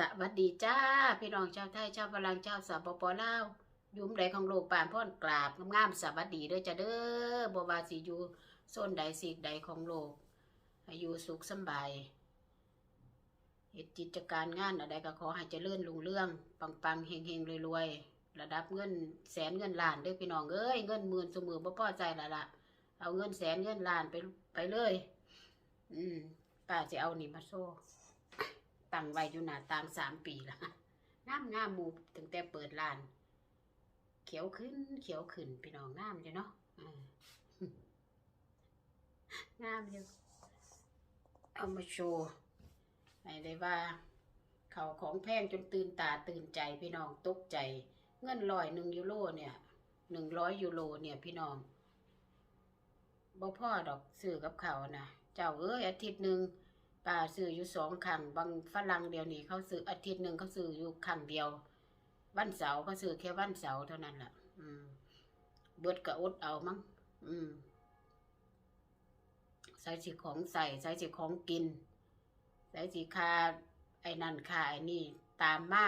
สวัสดีจ้า พี่น้องชาวไทยชาวพลังชาวสปปลาวยุ่มใดของโลกปานพ่อนกราบงามๆสวัสดีเด้อจ้าเด้อบวาสิอยู่โซนใดสีใดของโลกให้อยู่สุขสบายเหตุกิจการงานอะไรก็ขอให้เจริญรุ่งเรื่อง ปังๆเฮงๆรวยๆระดับเงินแสนเงินล้านเด้อพี่น้องเอ้ยเงินหมื่นสมือบ่พอใจละละเอาเงินแสนเงินล้านไปไปเลย อืมป้าจะเอานี่มาโซ่ ตั้งไว้อยู่หน้าต่างสามปีละงามงามมูตั้งแต่เปิดร้าน เขียวขึ้น เขียวขึ้นพี่น้องงามอยู่เนาะงามอยู่เอามาโชว์ให้ได้ว่าเขาของแพงจนตื่นตาตื่นใจพี่น้องตกใจ เงินร้อยหนึ่งยูโรเนี่ยหนึ่งร้อยยูโรเนี่ยพี่น้องบ่พ่อดอกซื้อกับเขาวนะเจ้าเอ้ยอาทิตย์หนึ่ง ป้าซื้ออยู่สองครั้งบางฝรั่งเดียวนี้เขาซื้ออาทิตย์หนึ่งเขาซื้ออยู่ครั้งเดียว วันเสาร์เขาซื้อแค่วันเสาร์เท่านั้นแหละอืม เบิดกระอดเอามั้งอืมใส่สีของใส่ใส่สีของกินใส่สีคาไอ้นั่นคาไอ้นี่ ตามมา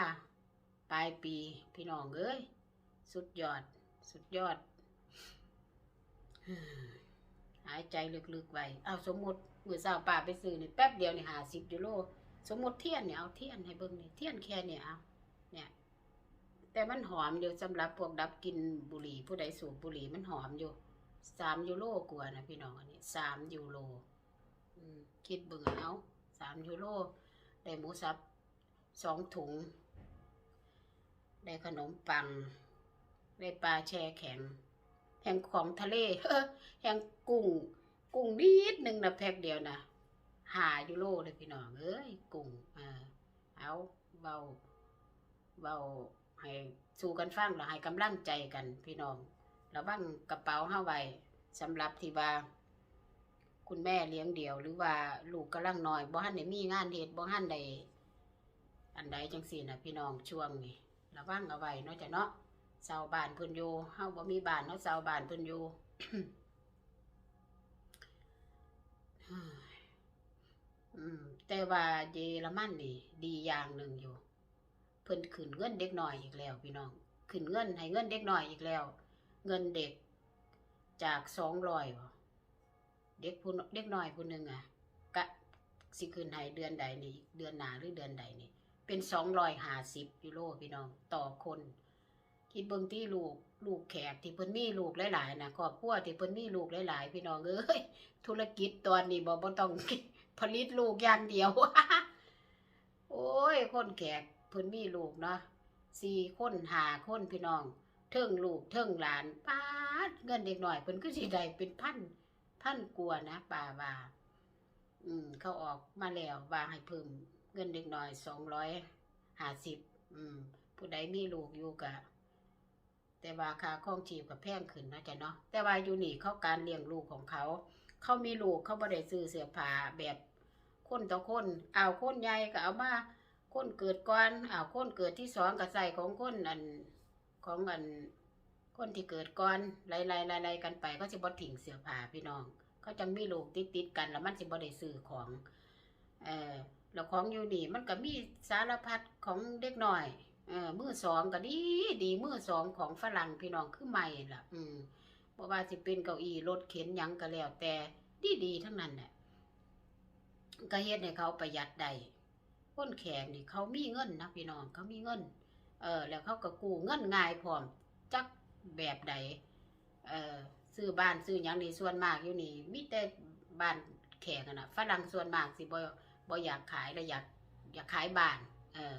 ปลายปี พี่น้องเอ้ย สุดยอด สุดยอดายใจลึกๆไว้เอาสมมติมือสาวป่าไปซื้อนี่แป๊บเดียวนี่หาสิบยูโรสมมติเทียนเนี่ยเอาเทียนให้เบิ่งนี่เทียนแค่เนี่ยเอาเนี่ยแต่มันหอมอยู่สำหรับพวกดับกินบุหรี่ผู้ใดสูบบุหรี่มันหอมอยู่สามยูโรกว่านะพี่น้องอันนี้สามยูโรคิดเบิ่งเอาสามยูโรได้หมูสับสองถุง ได้ขนมปัง ได้ปลาแช่แข็ง แห่งของทะเลแห่งกุ้ง กุ้งนิดหนึ่งนะแพ็กเดียวนะหายูโรเลยพี่น้องเอ้ยกุ้งอ่าเอาเบาเบาให้สู้กันฟังแล้วให้กำลังใจกันพี่น้องระวังกระเป๋าเฮาไว้สำหรับที่ว่าคุณแม่เลี้ยงเดี่ยว หรือว่าลูกกำลังน้อยบ่ทันได้มีงานเฮ็ดบ่ทันได้อันใดจังซี่นะพี่น้องช่วงนี้ระวังเอาไว้เนาะจ้ะเนาะ เสาบ้านเพิ่นอยู่เฮาบ่มีบ้านเนาะเสาบ้านเพิ่นอยู่แต่ว่าเยอรมันนี่ ดีอย่างหนึ่งอยู่ เพิ่นขึ้นเงินเด็กหน้อยอีกแล้ว พี่น้องขึ้นเงินให้เงินเด็กหน้อยอีกแล้ว เงินเด็กจากสองร้อยเด็กผู้เด็กหน้อยผู้หนึ่งอะกะสิขึ้นให้เดือนใดนี่เดือนหนาหรือเดือนใดนี่เป็นสองร้อยห้าสิบยูโรพี่น้อง ต่อคน คิดเบิ่งที่ลูกลูกแขกที่เพิ่นมีลูกหลายๆนะครอบครัวที่เพิ่นมีลูกหลายๆ พี่น้องเอ้ยธุรกิจตอนนี้บ่บ่ต้องผลิตลูกอย่างเดียวโอ้ย คนแขกเพิ่นมีลูกเนาะสี่คนหาคนพี่น้องเทิงลูกเทิงหลานป้าดเงินเด็กหน่อยเพิ่นก็สิได้เป็นพันพันกว่านะป่าว่าอืม เขาออกมาแล้วว่าให้เพิ่มเงินเด็กหน้อยสองร้อยห้าสิบอืม ผู้ใดมีลูกอยู่กะ แต่ว่าค่าครองชีพกับแพงขึ้นนะจ๊ะเนาะแต่ว่าอยู่นี่เขาการเลี้ยงลูกของเขา เขามีลูกเขาบ่ได้ซื้อเสื้อผ้าแบบคนต่อคนเอาคนใหญ่ก็เอามาคนเกิดก่อนเอาคนเกิดที่สองก็ใส่ของคนอันของอันคนที่เกิดก่อนไล่ไล่ไล่ไล่กันไปเขาสิบ่ทิ้งเสื้อผ้าพี่น้องเขาจังมีลูกติดติดกันแล้วมันสิบ่ได้ซื้อของเออแล้วของอยู่นี่มันก็มีสารพัดของเด็กหน้อย เออมือสองก็ดีดีมือสองของฝรั่งพี่น้องคือใหม่ล่ะ อืมบ่ว่าสิเป็นเก้าอี้รถเข็นยังก็แล้วแต่ดีดีทั้งนั้นแหละก็เฮ็ดให้เขาประหยัดได้คนแขกนี่เขามีเงินนะพี่น้องเขามีเงิน เออ แล้วเขาก็กู้เงินง่ายพร้อมจักแบบใดเออซื้อบ้านซื้อยังนี่ส่วนมากอยู่นี่มีแต่บ้านแขกนะฝรั่งส่วนมากสิบ่บ่อยากขายแล้วอยากอยากขายบ้าน เออ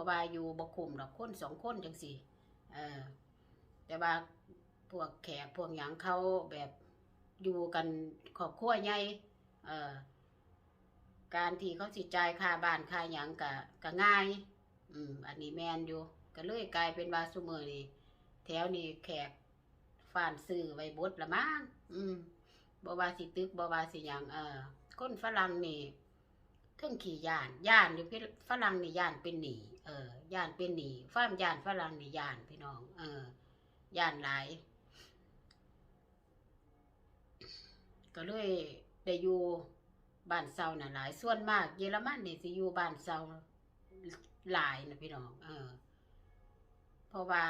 ราะว่าอยู่บ่คุมดอกคนสองคนจังสี่เออแต่ว่าพวกแขกพวกหยังเขาแบบอยู่กันครอบครัวใหญ่เออการที่เขาสิจ่ายค่าบ้านค่าหยังก็ก็ง่าย อืม อันนี้แมนอยู่ ก็เลยกลายเป็นว่าซุมื้อนี่แถวนี้แขกฟานซื้อไว้บดละมั้งอืมบ่ว่าสิตึกบ่ว่าสิหยังเออคนฝรั่งนี่ ทิงขี่ย่านย่านอยู่พี่ฝรั่งนี่ย่านเป็นหนีเออย่านเป็นหนีฟ้ามย่านฝรั่งนี่ย่านพี่น้อง เออย่านหลายก็เลยได้อยู่บ้านเซาน่ะหลาย ส่วนมาก เยอรมันนี่สิอยู่บ้านเซาหลายนะพี่น้อง เออ เพราะว่า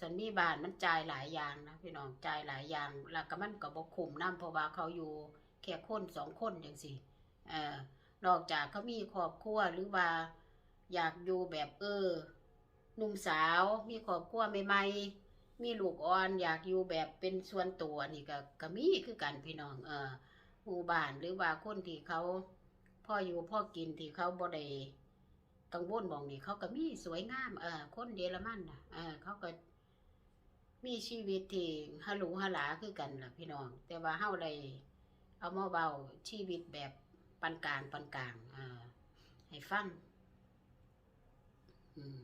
สันมีบ้านมันจ่ายหลายอย่างนะพี่น้องจ่ายหลายอย่างแล้วก็มันก็บ่คุ้มนํเพราะว่าเขาอยู่แค่คนสองคนจังซี่เออ นอกจากเขามีครอบครัวหรือว่า อยากอยู่แบบเออหนุ่มสาวมีครอบครัวใหม่ๆมีลูกอ่อนอยากอยู่แบบเป็นส่วนตัวนี่ก็ก็มีคือกันพี่น้อง เออหมู่บ้านหรือว่าคนที่เขาพ่ออยู่พ่อกินที่เขาบ่ได้กังวลมองนี่เขาก็มีสวยงามเออคนเยอรมันน่ะเออเขาก็มีชีวิตที่ฮาหรูฮาหลาคือกันล่ะพี่น้อง แต่ว่าเฮาได้เอามาเบาชีวิตแบบ ปานกลางปานกลางอ่าให้ฟังอืม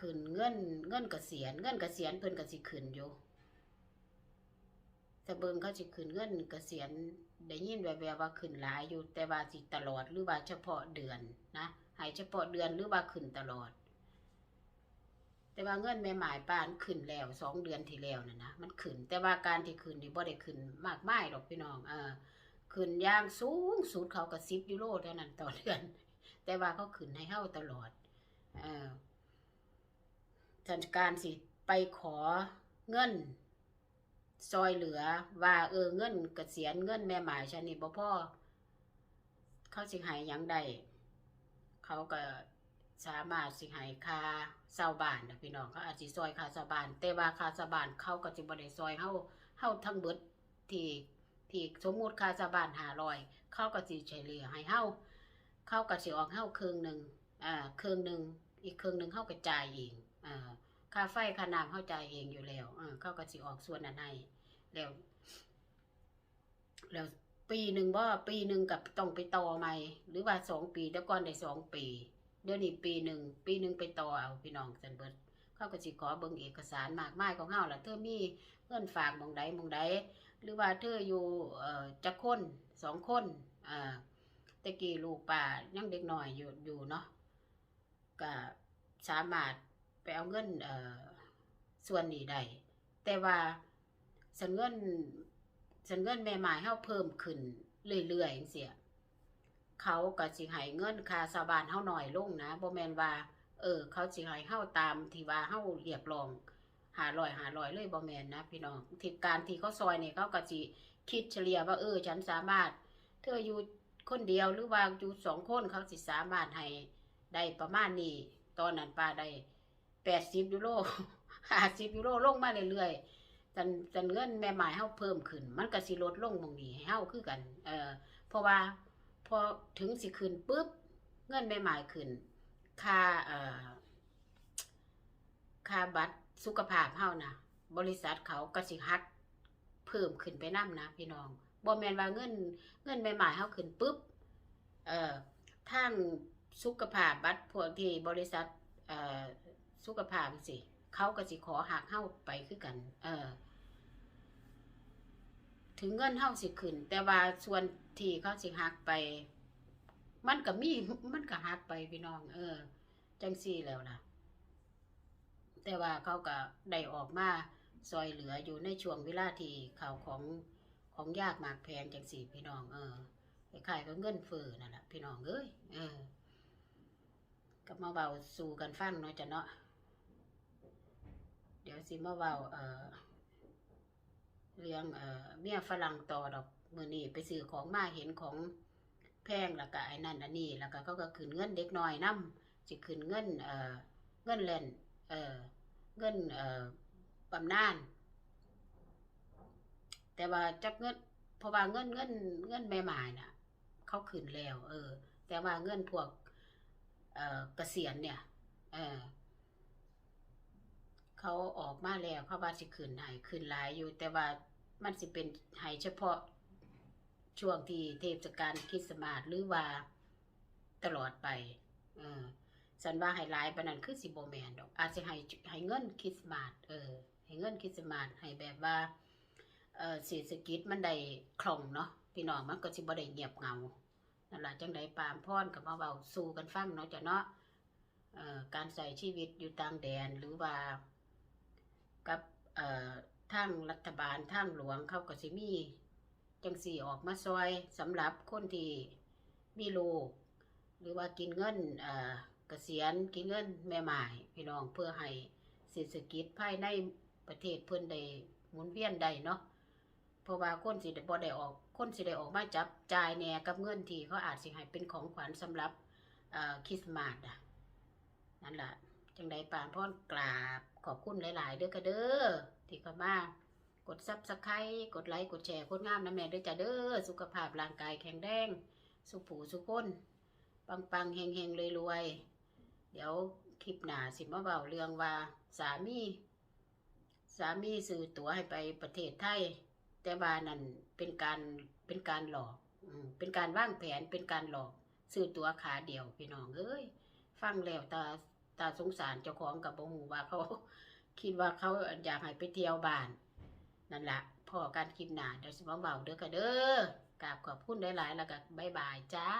ขึ้นเงินเงินกเกษียณเงินกเกษียณเพิ่นก็สิขึ้นอยู่แต่เบิ่งเขาสิขึ้นเงินกเกษียณได้ยินแววๆว่าขึ้นหลายอยู่แต่ว่าสิตลอดหรือว่าเฉพาะเดือนนะให้เฉพาะเดือนหรือว่าขึ้นตลอด แต่ว่าเงินแม่หมายป้านขึ้นแล้วสองเดือนที่แล้วน่ะนะมันขึ้น แต่ว่าการที่ขึ้นนี่บ่ได้ขึ้นมากมายหรอกพี่น้องเออขึ้นย่างสูงสุดเขาก็สิบยูโรเท่านั้นต่อเดือน แต่ว่าเขาขึ้นให้เฮาตลอดเออธนาการสิไปขอเงินซอยเหลือ ว่าเออเงินเกษียณเงินแม่หมายฉันนี่บ่พอเขาสิห้หยังได้เขาก็ สามารถสิให้ค่าเช่าบ้านนะพี่น้องเขาอาจสิซอยค่าเช่าบ้าน แต่ว่าค่าเช่าบ้านเขาก็สิบ่ได้ซอยเฮาเฮาทั้งเบิดที่ที่สมมุติค่าเช่าบ้าน500เขาก็สิเฉลี่ยให้เฮาเขาก็สิออกเฮาครึ่งหนึ่งอ่าครึ่งหนึ่งอีกครึ่งหนึ่งเฮาก็จ่ายเองอ่าค่าไฟค่าน้ำเฮาจ่ายเองอยู่แล้วอ่าเขาก็สิออกส่วนนั้นให้แล้วแล้วปีหนึ่งบ่ปีหนึ่งกับต้องไปต่อใหม่ หรือว่าสองปีแต่ก่อนได้สองปี เดี๋ยวนี้ปีหนึ่งปีหนึ่งไปต่อเอาพี่น้องสันเบิดเขาก็สิขอเบิ่งเอกสารมากมายของเฮาล่ะเธอมีเงินฝากมองใดมองใดหรือว่าเธออยู่เอ่อจักคนสองคนอ่าต่กี้ลูกป้ายังเด็กหน้อยอยู่อยู่เนาะก็สามารถไปเอาเงินเอ่อส่วนนี้ได้แต่ว่าสันเงินสันเงินแม่หมายเฮาเพิ่มขึ้นเรื่อยๆจังซี่ เขาก็สิให้เงินค่าชาบานเฮาหน่อยลงนะบ่แม่นว่า เออ เขาสิให้เฮาตามที่ว่าเฮาเรียกร้อง500 500เลยบ่แม่นนะพี่น้องที่การที่เขาซอยเนี่ยเขาก็สิคิดเฉลี่ยว่าเออ ฉันสามารถ เธออยู่คนเดียวหรือว่าอยู่สองคนเขาสิสามารถให้ได้ประมาณนี้ตอนนั้นป้าได้80ยูโร50ยูโรลงมาเรื่อยๆจนจนเงินแม่หมายเฮาเพิ่มขึ้น มันก็สิลดลงหมองนี้ให้เฮาคือกัน เออเพราะว่า พอถึงสิขึ้นปุ๊บเงินใหม่ๆขึ้น ค่าเอ่อค่าบัตรสุขภาพเฮานะบริษัทเขาก็สิหักเพิ่มขึ้นไปนํนะพี่น้องบ่แมนว่าเงินเงินใหม่ๆเฮาขึ้นปุ๊บเอ่อทางสุขภาพบัตรพวกที่บริษัทเอ่อสุขภาพสิเขาก็สิขอหักเฮาไปคือกัน เออถึงเงินเฮาสิขึ้น แต่ว่าส่วน ที่เขาสิหักไป มันก็มีมันก็หักไปพี่น้อง เออ จังซี่แล้วล่ะแต่ว่าเขาก็ได้ออกมาซอยเหลืออยู่ในช่วงเวลาที่ข่าวของของยากหมากแพงจังสี่พี่น้อง เออคล้ายก็เงินเฟ้อนั่นแหละพี่น้องเอ้ยเออก็มาเบาสู่กันฟังเนาะจ้ะเนาะเดี๋ยวสิมาเบาเอ่อเรื่องเอ่อเมียฝรั่งต่อดอก มือนี่ไปซื้อของมาเห็นของแพงแล้วก็ไอ้นั่นอันนี้แล้วก็เขาก็ขึ้นเงินเด็กน้อยนํสิขึ้นเงินเอ่อเงินเล่นเอ่อเงินเอ่อบำนาญแต่ว่าจักเงินเพราะว่าเงินเงินเงินแม่หมายน่ะเขาขึ้นแล้ว เออ แต่ว่าเงินพวก เอ่อเกษียณเนี่ย เออเขาออกมาแล้วเขาว่าสิขึ้นให้ขึ้นหลายอยู่ แต่ว่ามันสิเป็นให้เฉพาะ ช่วงที่เทศกาลคริสต์มาสหรือว่าตลอดไปเออสันว่าให้หลายปานนั้นคือสิบ่แม่นดอก อาจสิให้ให้เงินคริสต์มาสเออให้เงินคริสต์มาสให้แบบว่าเออเศรษฐกิจมันได้คล่องเนาะพี่น้องมันก็สิบ่ได้เงียบเงานั่นล่ะจังไดปามพรก็มาเว้าสู่กันฟังเนาะจ้ะเนาะเอ่อการใช้ชีวิตอยู่ต่างแดนหรือว่า กับเอ่อทางรัฐบาลทางหลวงเขาก็สิมี จังสี่ออกมาซอยสำหรับคนที่มีลูก หรือว่ากินเงินเกษียณกินเงินแม่หมายพี่น้องเพื่อให้เศรษฐกิจภายในประเทศเพิ่อนได้หมุนเวียนได้เนาะเพราะว่าคนสิได้บ่ได้ออกคนสิได้ออกมาจับจ่ายแหน่กับเงินที่เขาอาจสิให้เป็นของขวัญสำหรับคริสต์มาสอะนั่นแหละจังใดปานพรกราบขอบคุณหลาย ๆ เด้อค่ะเด้อที่เข้ามา ดซับสไครต์กดไลค์กดแชร์กดงามนะแม่ด้อจ้ะเด้อสุขภาพร่างกายแข็งแรงสุขผูสุขคนปังปังๆเฮงเฮงรวยรวยเดี๋ยวคลิปหน้าสิมาเบาเรื่องว่าสามี สามีซื้อตั๋วให้ไปประเทศไทย แต่ว่านั่นเป็นการเป็นการหลอกอืเป็นการวางแผนเป็นการหลอกซื้อตั๋วขาเดียวพี่น้องเอ้ยฟังแล้วตาตาสงสารเจ้าของกับบ่ฮู้ว่าเขา คิดว่าเขาอยากให้ไปเที่ยวบ้าน นั่นละพอการคลิปหนาเดี๋ยวสิมาเบาเด้อค่ะเด้อกราบขอบคุณหลายๆแล้วก็บายบายจ้า